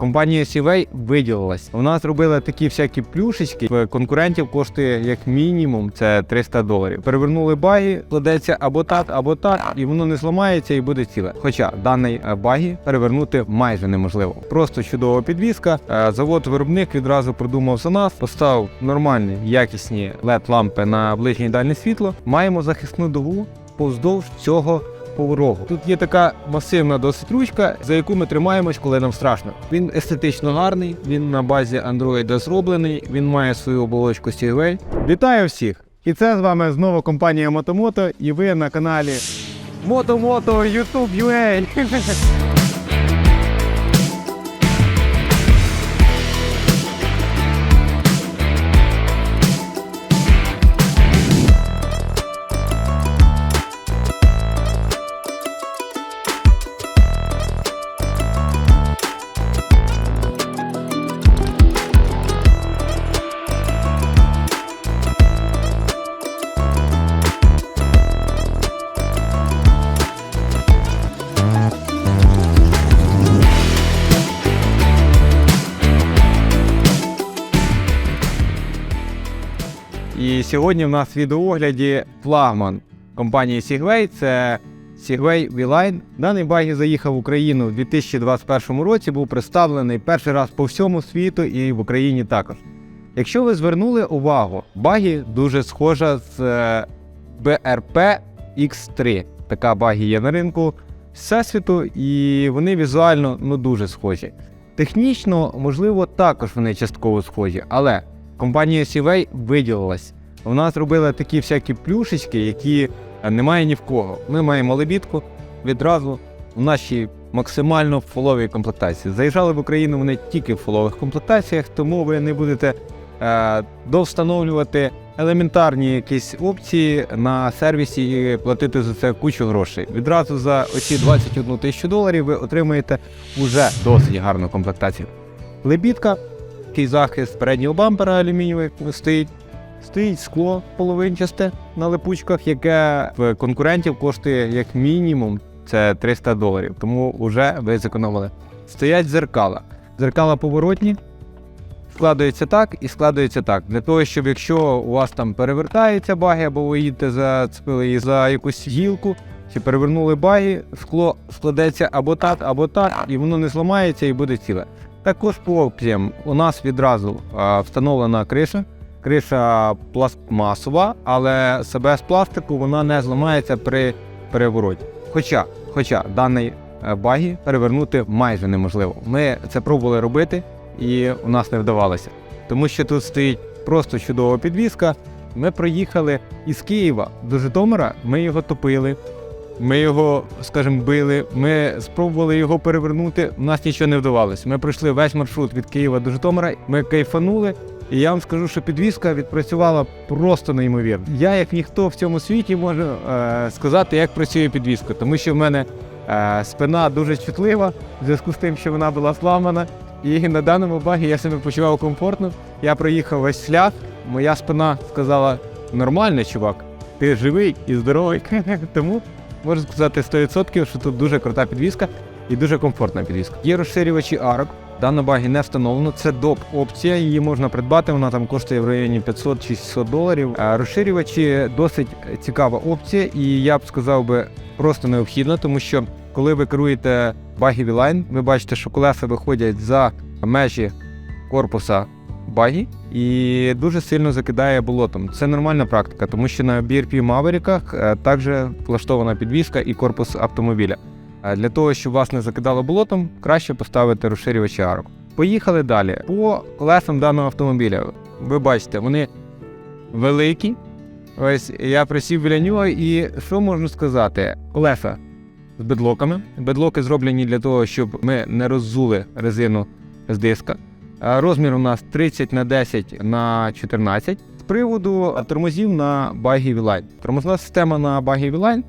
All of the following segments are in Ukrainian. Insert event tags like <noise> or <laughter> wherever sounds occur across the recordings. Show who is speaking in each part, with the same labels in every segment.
Speaker 1: Компанія Сівей виділилась. Вона зробила такі всякі плюшечки. В конкурентів коштує як мінімум це 300 доларів. Перевернули баги, кладеться або так, або так, і воно не зламається і буде ціле. Хоча даний е, багі перевернути майже неможливо. Просто чудова підвіска. Е, Завод-виробник відразу продумав за нас, поставив нормальні якісні led лампи на ближнє і дальнє світло. Маємо захисну дугу повздовж цього поворогу. Тут є така масивна досить ручка, за яку ми тримаємось, коли нам страшно. Він естетично гарний, він на базі Android зроблений, він має свою оболочку Seaway. Вітаю всіх! І це з вами знову компанія Мотомото, і ви на каналі Мотомото YouTube UA. <laughs> сьогодні в нас в відеоогляді флагман компанії Segway. Це Segway V-Line. Даний багі заїхав в Україну у 2021 році, був представлений перший раз по всьому світу і в Україні також. Якщо ви звернули увагу, багі дуже схожа з е, BRP X3. Така багі є на ринку всесвіту, і вони візуально ну, дуже схожі. Технічно, можливо, також вони частково схожі, але компанія Sivey виділилась. Вона зробила такі всякі плюшечки, які е, немає ні в кого. Ми маємо лебідку відразу в нашій максимально фоловій комплектації. Заїжджали в Україну вони тільки в фолових комплектаціях, тому ви не будете е, довстановлювати елементарні якісь опції на сервісі і платити за це кучу грошей. Відразу за оці 21 тисячу доларів ви отримаєте уже досить гарну комплектацію. Лебідка, такий захист переднього бампера алюмінієвий стоїть. Стоїть скло половинчасте на липучках, яке в конкурентів коштує як мінімум це 300 доларів, тому вже ви зекономили. Стоять дзеркала. Дзеркала поворотні, складаються так і складаються так. Для того, щоб якщо у вас там перевертається баги, або ви їдете зацепили її за якусь гілку, чи перевернули баги, скло складеться або так, або так, і воно не зламається і буде ціле. Також по опціям у нас відразу встановлена криша. Криша пластмасова, але себе з пластику вона не зламається при перевороті. Хоча, хоча даний е, багі перевернути майже неможливо. Ми це пробували робити, і у нас не вдавалося. Тому що тут стоїть просто чудова підвіска. Ми проїхали із Києва до Житомира, ми його топили, ми його, скажімо, били, ми спробували його перевернути, у нас нічого не вдавалося. Ми пройшли весь маршрут від Києва до Житомира, ми кайфанули. І я вам скажу, що підвізка відпрацювала просто неймовірно. Я, як ніхто в цьому світі, можу е, сказати, як працює підвізка, тому що в мене е, спина дуже чутлива в зв'язку з тим, що вона була зламана. І на даному багі я себе почував комфортно. Я проїхав весь шлях. Моя спина сказала: нормально, чувак, ти живий і здоровий. <laughs> Тому можу сказати 100%, що тут дуже крута підвізка і дуже комфортна підвізка. Є розширювачі арок. Дана багі не встановлено. Це доп опція. Її можна придбати. Вона там коштує в районі 500-600 доларів. Розширювачі досить цікава опція, і я б сказав би просто необхідна, тому що коли ви керуєте багі V-Line, ви бачите, що колеса виходять за межі корпуса багі і дуже сильно закидає болотом. Це нормальна практика, тому що на BRP Маверіках е, також влаштована підвізка і корпус автомобіля. Е, Для того, щоб вас не закидало болотом, краще поставити розширювачі арок. Поїхали далі. По колесам даного автомобіля. Ви бачите, вони великі. Ось я присів біля нього, і що можна сказати? Колеса з бедлоками. Бедлоки зроблені для того, щоб ми не роззули резину з диска. Розмір у нас 30 на 10 на 14. З приводу тормозів на Багі Line. Тормозна система на Багі Line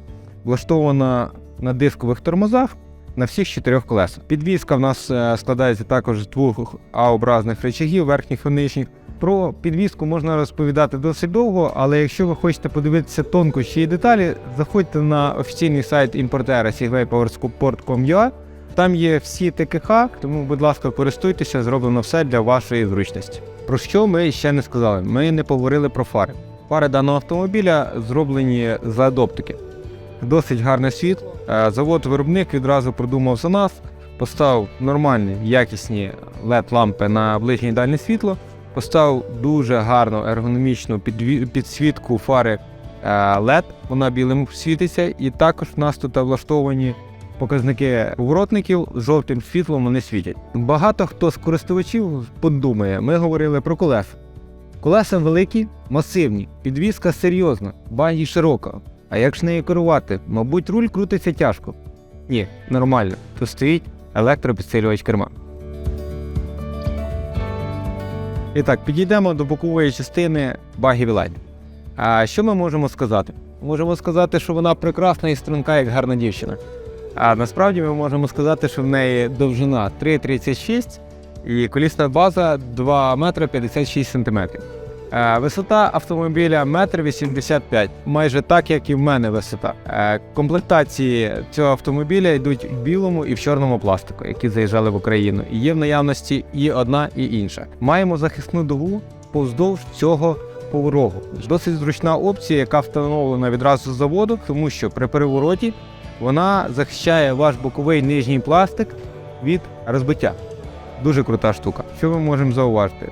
Speaker 1: влаштована на дискових тормозах на всіх чотирьох колесах. Підвізка в нас е, складається також з двох А-образних речагів, верхніх і нижніх. Про підвізку можна розповідати досить довго, але якщо ви хочете подивитися тонкощі і деталі, заходьте на офіційний сайт імпортера segwaypowersport.com.ua Там є всі ТКХ, тому, будь ласка, користуйтеся, зроблено все для вашої зручності. Про що ми ще не сказали? Ми не поговорили про фари. Фари даного автомобіля зроблені з LED-оптики. Досить гарне світло. Е, Завод-виробник відразу продумав за нас, поставив нормальні, якісні LED-лампи на ближнє і дальнє світло, поставив дуже гарну ергономічну підсвітку фари е, LED, вона білим світиться, і також в нас тут влаштовані показники поворотників жовтим світлом вони світять. Багато хто з користувачів подумає, ми говорили про колеса. Колеса великі, масивні, підвізка серйозна, багі широка. А як ж нею керувати? Мабуть, руль крутиться тяжко. Ні, нормально. Тут стоїть електропідсилювач керма. І так, підійдемо до бокової частини багі Line. А що ми можемо сказати? Можемо сказати, що вона прекрасна і струнка, як гарна дівчина. А насправді ми можемо сказати, що в неї довжина 3,36 і колісна база 2 метри 56 сантиметрів. Е, Висота автомобіля 1,85 м, майже так, як і в мене висота. Е, Комплектації цього автомобіля йдуть в білому і в чорному пластику, які заїжджали в Україну. І є в наявності і одна, і інша. Маємо захисну дугу повздовж цього поворогу. Досить зручна опція, яка встановлена відразу з заводу, тому що при перевороті вона захищає ваш боковий нижній пластик від розбиття. Дуже крута штука. Що ми можемо зауважити?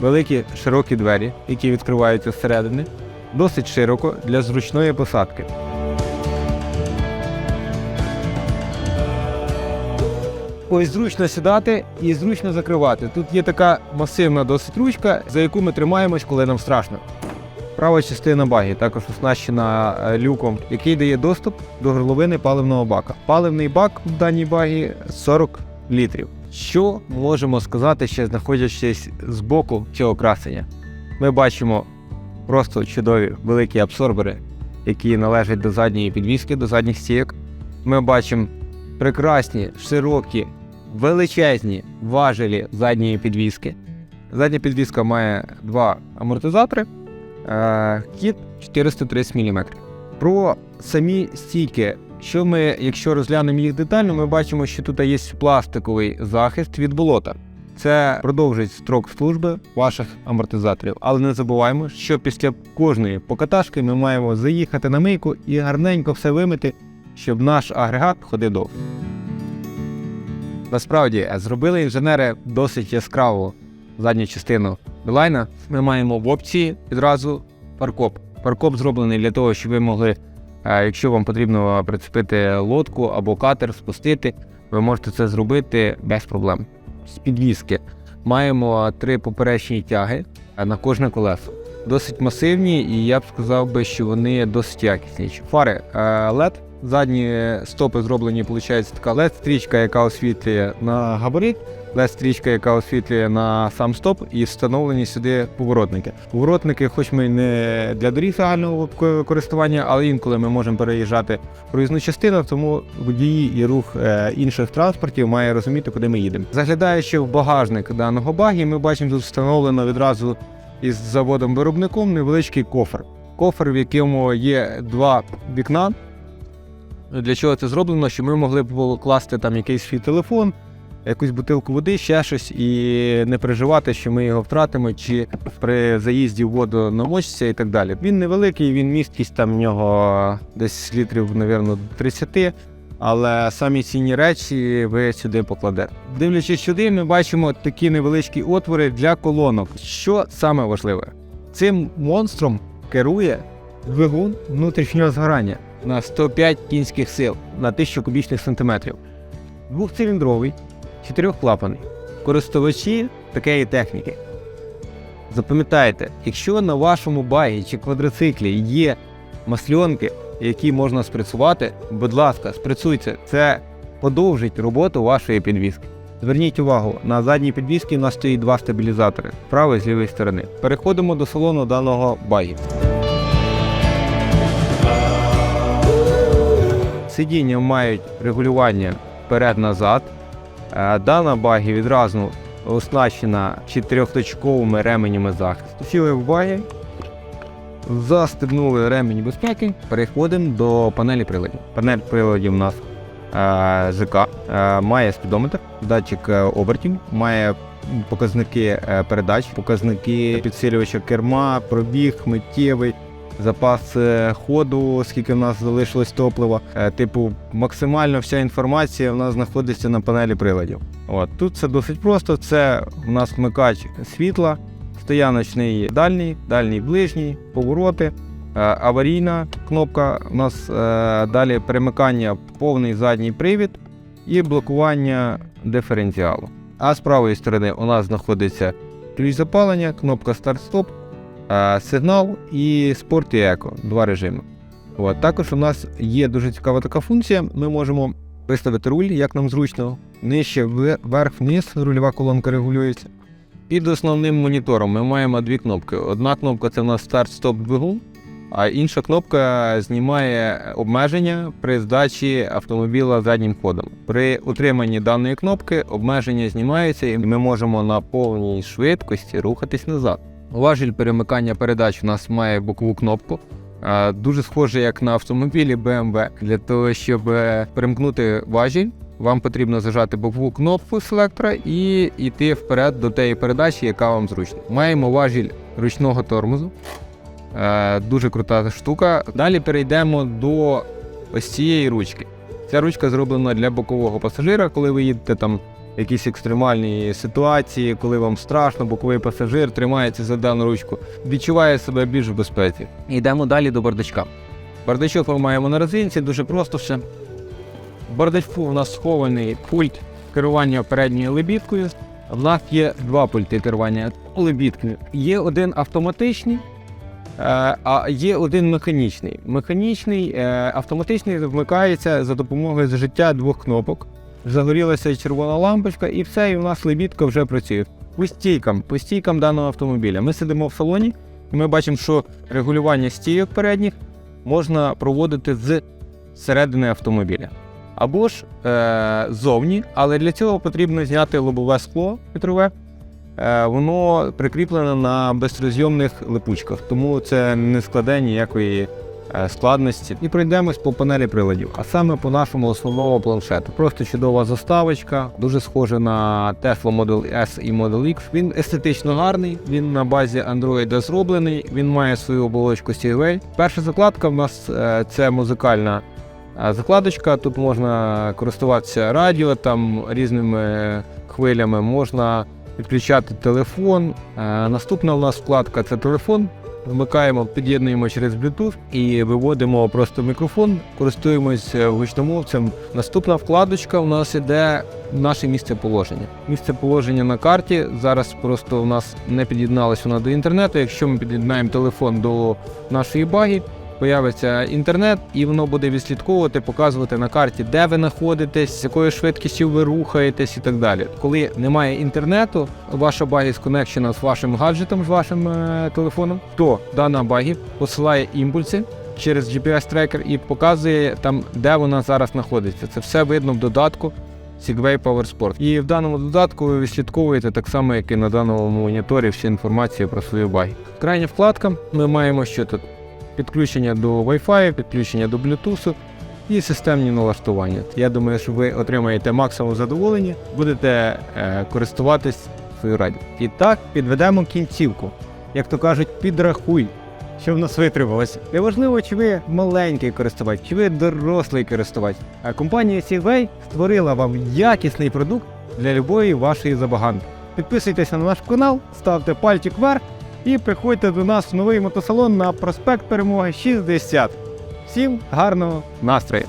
Speaker 1: Великі широкі двері, які відкриваються зсередини, досить широко для зручної посадки. Ось зручно сідати і зручно закривати. Тут є така масивна досить ручка, за яку ми тримаємось, коли нам страшно. Права частина багі також оснащена е, люком, який дає доступ до горловини паливного бака. Паливний бак в даній багі 40 літрів. Що можемо сказати, ще знаходячись з боку цього красення? Ми бачимо просто чудові великі абсорбери, які належать до задньої підвіски, до задніх стійок. Ми бачимо прекрасні, широкі, величезні важелі задньої підвіски. Задня підвіска має два амортизатори. Е, Кіт 430 мм. Про самі стійки. Що ми, якщо розглянемо їх детально, ми бачимо, що тут є пластиковий захист від болота. Це продовжить строк служби ваших амортизаторів. Але не забуваємо, що після кожної покаташки ми маємо заїхати на мийку і гарненько все вимити, щоб наш агрегат ходив довго. Насправді, зробили інженери досить яскраву задню частину Білайна. Ми маємо в опції відразу паркоп. Паркоп зроблений для того, щоб ви могли, якщо вам потрібно прицепити лодку або катер, спустити, ви можете це зробити без проблем. З підвіски маємо три поперечні тяги на кожне колесо. Досить масивні, і я б сказав би, що вони досить якісні. Фари LED, задні стопи зроблені, виходить, така LED-стрічка, яка освітлює на габарит, LED-стрічка, яка освітлює на сам стоп, і встановлені сюди поворотники. Поворотники, хоч ми не для доріг загального користування, але інколи ми можемо переїжджати проїзну частину, тому водії і рух е, інших транспортів має розуміти, куди ми їдемо. Заглядаючи в багажник даного багі, ми бачимо тут встановлено відразу із заводом-виробником невеличкий кофр. Кофр, в якому є два вікна. Для чого це зроблено? Щоб ми могли б покласти там якийсь свій телефон, якусь бутилку води, ще щось, і не переживати, що ми його втратимо, чи при заїзді в воду намочиться і так далі. Він невеликий, він місткість там в нього десь літрів, мабуть, 30. Але самі цінні речі ви сюди покладете. Дивлячись сюди, ми бачимо такі невеличкі отвори для колонок. Що саме важливе? Цим монстром керує двигун внутрішнього згорання на 105 кінських сил на 1000 кубічних сантиметрів. Двохциліндровий, чотирьохклапаний. Користувачі такої техніки. Запам'ятайте, якщо на вашому багі чи квадроциклі є масльонки, які можна спрацювати, будь ласка, спрацюйте. Це подовжить роботу вашої підвіски. Зверніть увагу, на задній підвісці у нас стоїть два стабілізатори з правої і з лівої сторони. Переходимо до салону даного багі. Сидіння мають регулювання вперед-назад. Е, Дана багі відразу оснащена чотирьохточковими ременями захисту. Сіли в багі, застебнули ремені безпеки, переходимо до панелі приладів. Панель приладів у нас е, ЖК, е, має спідометр, датчик обертів, має показники передач, показники підсилювача керма, пробіг, миттєвий. Запас е, ходу, скільки в нас залишилось топлива. Е, Типу, максимально вся інформація в нас знаходиться на панелі приладів. От тут все досить просто. Це у нас вмикач світла, стояночний дальній, дальній ближній, повороти, е, аварійна кнопка. У нас далі перемикання повний задній привід і блокування диференціалу. А з правої сторони у нас знаходиться ключ запалення, кнопка старт-стоп, сигнал і спорт і еко. Два режими. От. Також у нас є дуже цікава така функція. Ми можемо виставити руль, як нам зручно. Нижче вверх-вниз рульова колонка регулюється. Під основним монітором ми маємо дві кнопки. Одна кнопка це у нас старт-стоп двигун, а інша кнопка знімає обмеження при здачі автомобіля заднім ходом. При утриманні даної кнопки обмеження знімаються, і ми можемо на повній швидкості рухатись назад. Важіль перемикання передач у нас має бокову кнопку. Дуже схоже, як на автомобілі BMW. Для того, щоб е, перемкнути важіль, вам потрібно зажати бокову кнопку селектора і йти вперед до тієї передачі, яка вам зручна. Маємо важіль ручного тормозу. Е, Дуже крута штука. Далі перейдемо до ось цієї ручки. Ця ручка зроблена для бокового пасажира, коли ви їдете там якісь екстремальні ситуації, коли вам страшно, боковий пасажир тримається за дану ручку, відчуває себе більш в безпеці. Йдемо далі до бардачка. Бардачок ми маємо на резинці, дуже просто все. В бардачку у нас схований пульт керування передньою лебідкою. В нас є два пульти керування лебідкою. Є один автоматичний, е, а є один механічний. Механічний е, автоматичний вмикається за допомогою зажиття двох кнопок. Загорілася червона лампочка, і все, і у нас лебідка вже працює. По стійкам, по стійкам даного автомобіля. Ми сидимо в салоні, і ми бачимо, що регулювання стійок передніх можна проводити з середини автомобіля. Або ж е, зовні, але для цього потрібно зняти лобове скло вітрове. Е, воно прикріплене на безрозйомних липучках, тому це не складе ніякої складності. І пройдемось по панелі приладів, а саме по нашому основному планшету. Просто чудова заставочка, дуже схожа на Tesla Model S і Model X. Він естетично гарний, він на базі Android зроблений, він має свою оболочку CLA. Перша закладка в нас е, це музикальна а Закладочка, тут можна користуватися радіо, там різними хвилями, можна підключати телефон. Е, Наступна у нас вкладка це телефон. Вмикаємо, під'єднуємо через Bluetooth і виводимо просто мікрофон, користуємось е, гучномовцем. Наступна вкладочка у нас іде наше місце положення. Місце положення на карті. Зараз просто у нас не під'єдналося вона до інтернету. Якщо ми під'єднаємо телефон до нашої баги, появиться інтернет, і воно буде відслідковувати, показувати на карті, де ви знаходитесь, з якою швидкістю ви рухаєтесь і так далі. Коли немає інтернету, ваша багі сконекшена з вашим гаджетом, з вашим е, телефоном, то дана багі посилає імпульси. Через GPS-трекер і показує там, де вона зараз знаходиться. Це все видно в додатку Segway Power Sport. І в даному додатку ви відслідковуєте так само, як і на даному моніторі всю інформацію про свою багі. Крайня вкладка. Ми маємо що тут підключення до Wi-Fi, підключення до Bluetooth і системні налаштування. Я думаю, що ви отримаєте максимум задоволення, будете е, користуватись своєю радіо. І так, підведемо кінцівку. Як то кажуть, підрахуй, що в нас витрималося. Неважливо, чи ви маленький користувач, чи ви дорослий користувач. А компанія Segway створила вам якісний продукт для любої вашої забаганки. Підписуйтеся на наш канал, ставте пальчик вверх і приходьте до нас в новий мотосалон на проспект Перемоги 60. Всім гарного настрою!